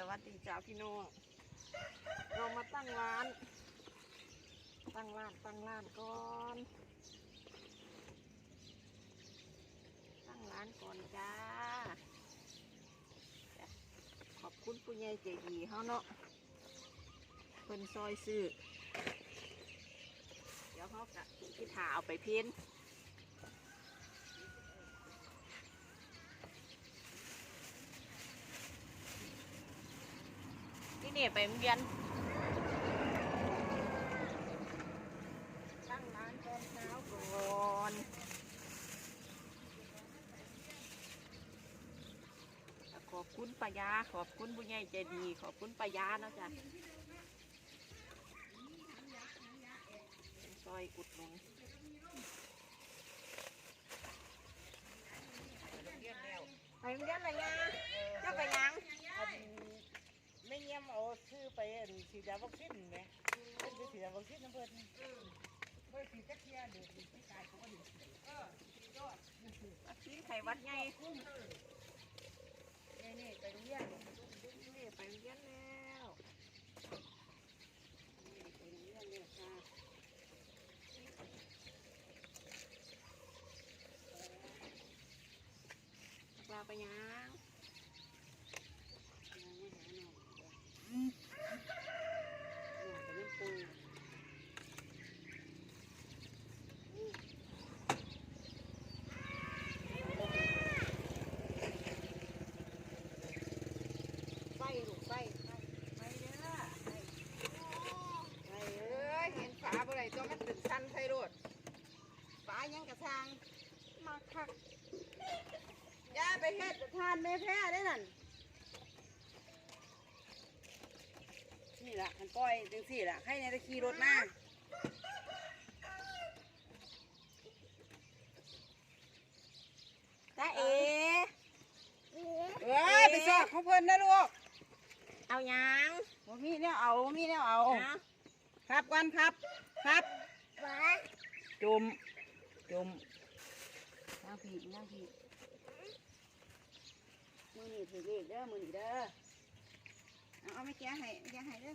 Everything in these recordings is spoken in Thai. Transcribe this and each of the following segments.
สวัสดีจ้าพี่น้องเรามาตั้งร้าน ตั้งร้านตั้งร้านก่อน ตั้งร้านก่อนจ้า ขอบคุณผู้ใหญ่ใจดีเขาเนาะเพิ่นซอยซื้อ เดี๋ยวเขากะที่ถาเอาไปเพ้น ที่นี่ไปโรงเรียนตั้งร้านตอนเช้าก่อนขอบคุณปายาขอบคุณผู้ใหญ่ใจดี ขอบคุณปายาเนาะจ้ะซอยอุดหนุนไปโรงเรียนอะไรยังเจ้าไปยัง ไม่เยี่ยมเอาชื่อไปฉีดยาวัคซีนไหมเพิ่นไปฉีดยาวัคซีนน้ำเพิ่นเพิ่นฉีดจักเที่ยเดือดที่ตายเขาก็ดีวัคซีนไข้หวัดใหญ่นี่นี่ไปโรงเรียนนี่ไปโรงเรียนแล้วนี่ไปโรงเรียนแล้วค่ะลาไปยังยังไม่หาหน่อยเดี๋ยวไปเล่นปูไฟลูกไฟไฟเด้อไฟ ไอ้เอ้ยเห็นฝาบ่ได้ตัวมันเป็นสั้นใส่รถฝายังกระซัง มาคัก อย่าไปเฮ็ดทานแม่แพ้ได้นั่น นี่ล่ะมันปล่อยจังสี่ล่ะให้ในตะขี่รถมาตาเอเอ้ยไปสอบของเพิ่นนะลูกเอายังบ่มีแนวเอาบ่มีแนวเอานะครับกันครับ ครับ จุ่มจุ่มนั่งผีนั่งผี มือนี่ถือเลขเด้อมือนี่เด้อเอาเอาไม่แก้ให้ไม่แก้ให้เด้อ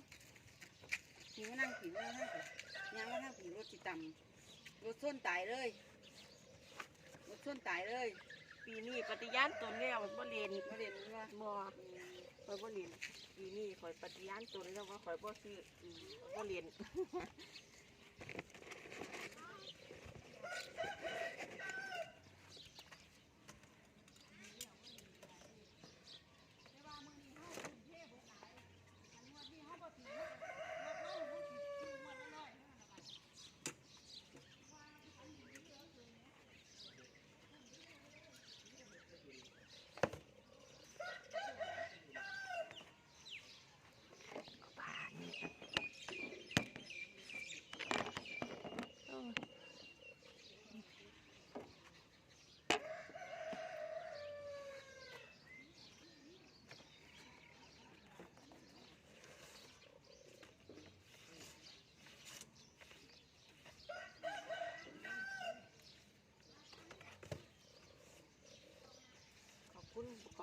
ผีมานั่งผีมานั่งผียังมานั่งผีรถจิต่ำรถส้นตายเลยรถส้นตายเลย ปีนี้ปฏิญาณตนแล้วบ่เรียนมาเรียนว่าบ่ข่อยบ่เรียนปีนี้ข่อยปฏิญาณตนแล้วว่าข่อยบ่ซื้ออืมบ่เรียน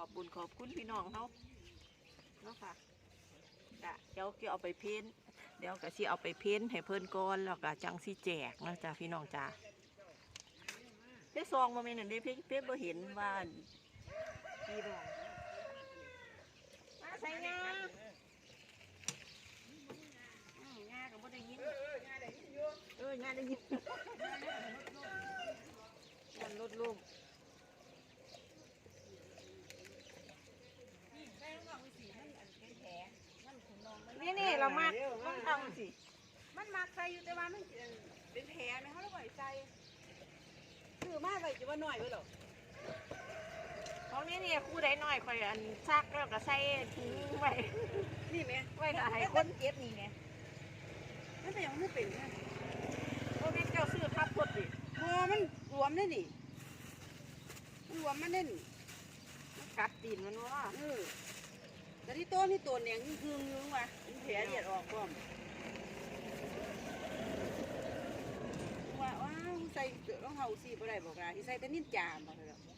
อบคุณขอบุญขอบคุณพี่น้องเขาเนาะค่ะจ้ะเดี๋ยวก็เอาไปเพ้นเดี๋ยวก็สิเอาไปเพ้นให้เพิ่นก่อนแล้วก็จังสิแจกนะจ้ะพี่น้องจ้ะเพ่ซองมาเมนนั่นเด้เพ่เพ่บ่เห็นว่าพี่น้องมาใส่งาอืมงาก็บ่ได้ยิน เอองานได้ยินอยู่ เอองาได้ยินงานลดลง นี่แม่ต้องเอาไปสีมันอันเป็นแผลมันขุนนองมัน นี่นี่เรามาต้องทำ สิ มันมักใส่อยู่แต่ว่ามันเป็นแผลไหมเขาเลยไหวใส่คือมาไว้จะว่าหน่อยไว้หรอของนี่นี่คู่ใดหน่อยคอยอันซักแล้วก็ใส่ถุงไว้นี่ไหมไว้ถ่ายให้คคนนเก็บนี่ไงมันเป็นอย่างมันเป็นไงโอ้แม่เจ้าซื้อทับพดดิพอมันรวมได้นี่มันรวมมันได้นี่กัดตีนมันว่าเออแต่ที่ต้นที่ตัวเนี่ยคือคือเงื้อว่ะมันแผลเดียดออกก่อนว่าว้าว ใส่เกลือรองเท้าสีบ่ได้บอกลาที่ใส่แต่นิ่นจามบอกเลยใส่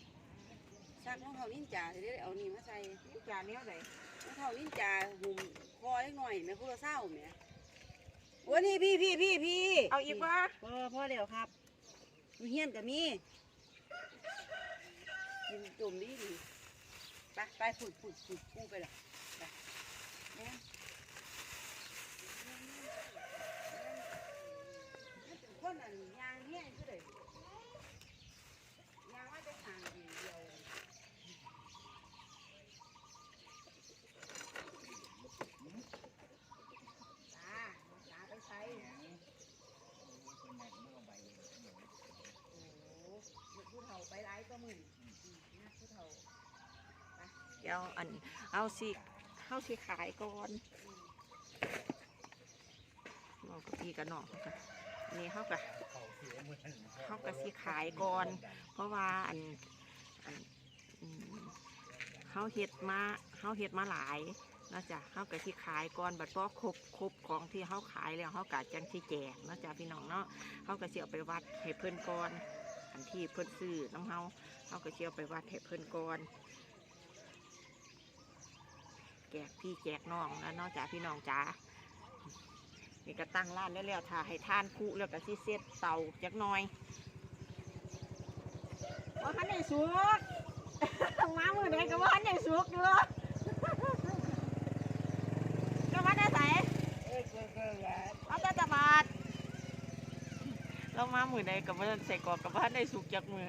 ซักรองเท้านินจาสิได้เอานี่มาใส่นี่จานนี้อะไรรองเท้านินจาหุ่มคอเล็กหน่อยแม่พูดละเศร้าแม่โอ้นี่พี่พี่พี่พี่เอาอีกวะพอพอเดี๋ยวครับมีเฮียนกับมีกินจุ่มดีดีไปไปฝุ่นฝุ่นฝุ่นปูไปละไปแม่คนอันยางเฮียนก็เลยยางว่าจะทางเดียว จ้าจ้าไปใช้โอ้โหผู้เฒ่า ไปร้ายก็มึนนะผู้เฒ่าเดี๋ยวอันเอาสิเอาสิขายก่อนบอกกับพี่กับน้องจ้ะอันนี่เขากับเขากับสิขายก่อน เพราะว่าอันอันเขาเฮ็ดมาเขาเฮ็ดมาหลายนะจ๊ะเขากับสิขายก่อนบัดพอครบครบของที่เขาขายแล้วเขากะจังสิแจกนะจ๊ะพี่น้องเนาะเขาก็สิเอาไปวัดให้เพิ่นก่อน อันที่เพิ่นซื้อน้ำเฮาเขาก็สิเอาไปวัดให้เพิ่นก่อนแจกพี่แจกน้องแล้วเนอกจากพี่น้องจ๋านี่ก็ตั้งร้านได้แล้วถ้าให้ทานคุแล้วก็สิเซตเตาจักหน่อยว่าขันได้สุกมามือไหนก็ว่าขันได้สุกเด้อก็ว่าได้ใส่เอาแต่จะบาด เรามามือใดกับว่าใส่กอกกับว่าได้สุกจากมือ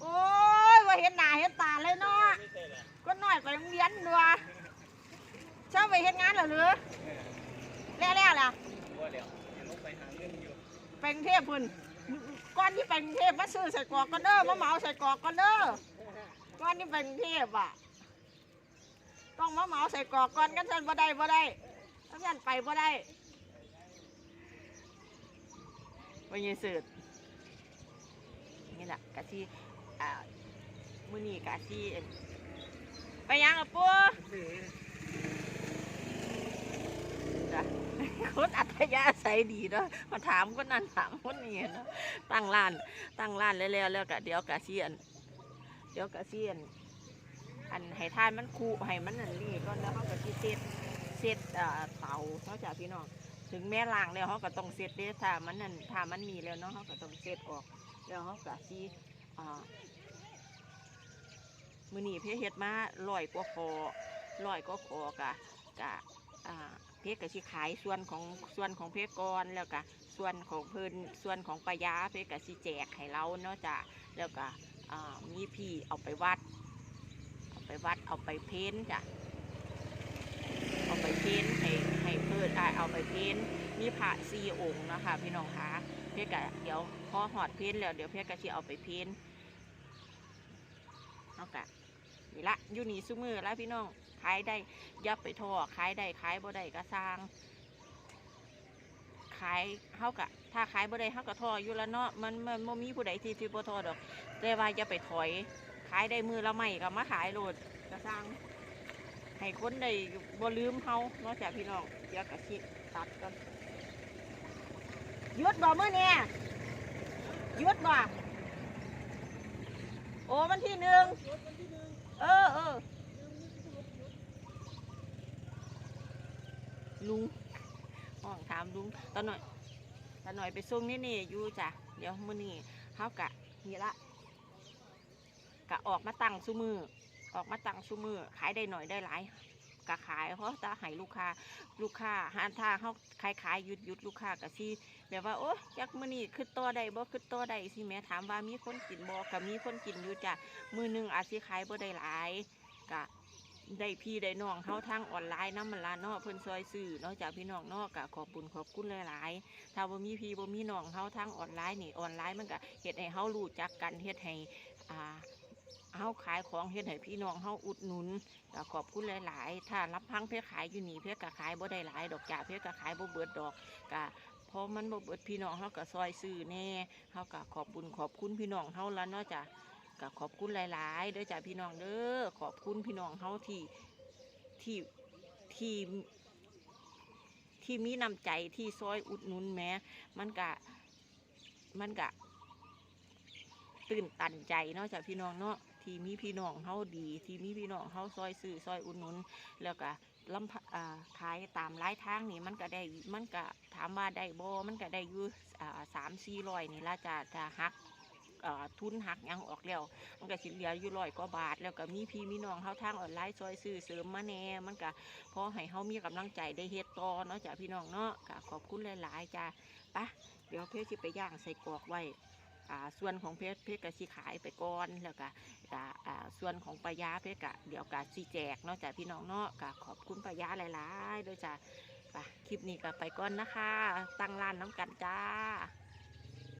โอ้ยว่าเห็นหน้าเห็นตาเลยเนาะก็น้อยก็ยังเรียนด้วยชอบไปเห็นงานเหรอหรือแล้วแล้วล่ะไปกรุงเทพพุ่นก่อนที่ไปกรุงเทพมาซื้อใส่กอกก็เด้อมาเหมาใส่กอกก็เด้อก่อนที่ไปกรุงเทพอะต้องมาเหมาใส่กอกก่อนกันฉันบ่ได้บ่ได้ถ้าฉันไปบ่ได้ ไปยืนสืดนี่แหละกะที่อ่ามือนีกะที่ไปยังอะปัวจ้ะคนอัธยาศัยดีเนาะมาถามคนนั้นถามคนนี้เนาะตั้งร้านตั้งร้านแล้วแล้วกะเดี๋ยวกะเสียน เดี๋ยวกะเสียน อันให้ทานมันคูให้มันนั่นนี่ก็แล้วเขาก็สิเซตเซตเอ่อเตาเขาจากพี่น้อง ถึงแม่ล้างแล้วเขาก็ต้องเซตเด้ถ้ามันนั่นถ้ามันมีแล้วเนาะเขาก็ต้องเซตออก แล้วเขาก็สิอ่ามือหนีเพเฮ็ดมาลอยกว่าคอลอยกว่าคอกะกะเพก็สิขายส่วนของส่วนของเพกรแล้วก็ส่วนของเพิ่นส่วนของปายาเพก็สิแจกให้เราเนาะจ้ะแล้วก็มีพี่เอาไปวัด เอาไปวัดเอาไปเพ้นจ้ะเอาไปเพ้นให้ อนอ่าเอาไปเพ้นมีพระสี่องค์นะคะพี่น้องคะเพื่อกะเดี๋ยวพอหอดเพ้นแล้วเดี๋ยวเพื่อกะจะเอาไปเพ้นท์เอากะนี่ละอยู่นี่ซุมือแล้วพี่น้องขายได้ยับไปท่อขายได้ขายบ่ได้ก็สร้างขายเฮากะถ้าขายบ่ได้เฮากะทออยู่แล้วเนาะมันมันบ่มีผู้ใดที่ที่บ่ทอดอกแต่ว่าอย่าไปถอย ขายได้มือละไม่ก็มาขายโหลดกระสร้าง ให้คนได้บ่ลืมเฮานอกจากพี่น้องเดี๋ยวกะชิตัดกันยุดบ่มือเนี่ยยุดบ่โอ้มันที่หนึ่งเออเออลุงห้องถามลุงตาหน่อยตาหน่อยไปส่งนี่นี่อยู่จ้ะเดี๋ยวมื้อนี้เฮากะนี่ละกะออกมาตั้งซุมือ ออกมาตั้งซุมือขายได้หน่อยได้หลายกะขายเพราะจะให้ลูกค้าลูกค้าหานทางเขาขายขายหยุดหยุดลูกค้ากะซีแบบว่าโอ้ยักมือนี่คือตัวใดบ่คือตัวใดสิแม่ถามว่ามีคนกินบ่กะมีคนกินอยู่จ้ะมือหนึ่งอาจสิขายบ่ได้หลายกะได้พี่ได้น้องเขาทางออนไลน์น้ำมันละเนาะเพิ่นซอยซื้อนาะจากพี่น้องนาะกะขอบบุญขอบคุณหลายๆถ้าบ่มีพี่บ่มีน้องเขาทางออนไลน์นี่ออนไลน์มันก็เฮ็ดให้เฮารู้จักกันเฮ็ดให้อ่า เฮาขายของเฮ็ดให้พี่น้องเฮาอุดหนุนก็ขอบคุณหลาย ๆ ถ้ารับพังเพื่อขายอยู่นี่เพื่อก็ขายบ่ได้หลาย ดอกจ้าเพื่อก็ขายบ่เบิดดอกก็เพราะมันบ่เบิดพี่น้องเฮาก็ซอยซื้อแน่เฮาก็ขอบบุญขอบคุณพี่น้องเฮาละเนาะจ้ะก็ขอบคุณหลาย ๆ เด้อจ้าพี่น้องเด้อขอบคุณพี่น้องเฮาที่ที่ที่ที่มีน้ำใจที่ซอยอุดหนุนแม้มันก็มันก็ตื่นตันใจเนาะจ้ะพี่น้องเนาะ ที่มีพี่น้องเฮาดี ที่มีพี่น้องเฮาซอยซื้อซอยอุดหนุน แล้วก็ลำขายตามรายทางนี่มันก็ได้มันก็ถามว่าได้บ่มันก็ได้อยู่อ่าสามสี่ร้อยนี่ละจ้ะจะหักทุนหักยังออกแล้ว มันก็สิเหลืออยู่ร้อยกว่าบาท แล้วก็มีพี่มีน้องเฮาทางออนไลน์ซอยซื้อเสริมมาแน่มันก็พอให้เฮามีกำลังใจได้เฮ็ดต่อเนาะจ้ะพี่น้องเนาะก็ขอบคุณหลาย ๆจ้ะปะเดี๋ยวเพชรสิไปย่างใส่กรอกไว้ ส่วนของเพชรเพชรก็สิขายไปก่อนแล้วก็ก็อ่าส่วนของปลายาเพชรก็เดี๋ยวก็สิแจกเนาะจากพี่น้องเนาะก็ขอบคุณปลายาหลายๆโดยจ้ะคลิปนี้ก็ไปก่อนนะคะ ตั้งร้านน้ำกันจ้า